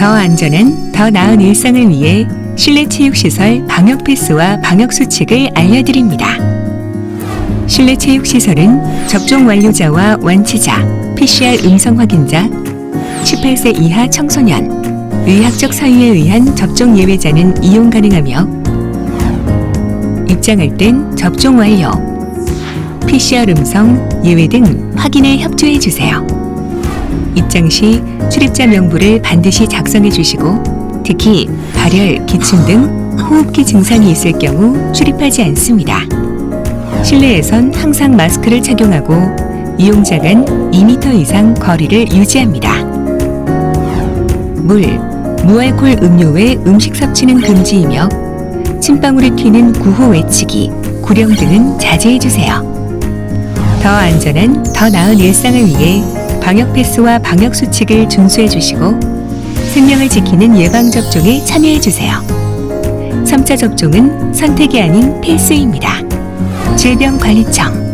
더 안전한, 더 나은 일상을 위해 실내 체육시설 방역 패스와 방역 수칙을 알려드립니다. 실내 체육시설은 접종 완료자와 완치자, PCR 음성 확인자, 18세 이하 청소년, 의학적 사유에 의한 접종 예외자는 이용 가능하며 입장할 땐 접종 완료, PCR 음성, 예외 등 확인에 협조해 주세요. 입장 시 출입자 명부를 반드시 작성해 주시고 특히 발열, 기침 등 호흡기 증상이 있을 경우 출입하지 않습니다. 실내에선 항상 마스크를 착용하고 이용자 간 2m 이상 거리를 유지합니다. 물, 무알콜 음료의 음식 섭취는 금지이며 침방울이 튀는 구호 외치기, 구령 등은 자제해 주세요. 더 안전한, 더 나은 일상을 위해 방역 패스와 방역 수칙을 준수해 주시고 생명을 지키는 예방 접종에 참여해 주세요. 3차 접종은 선택이 아닌 필수입니다. 질병관리청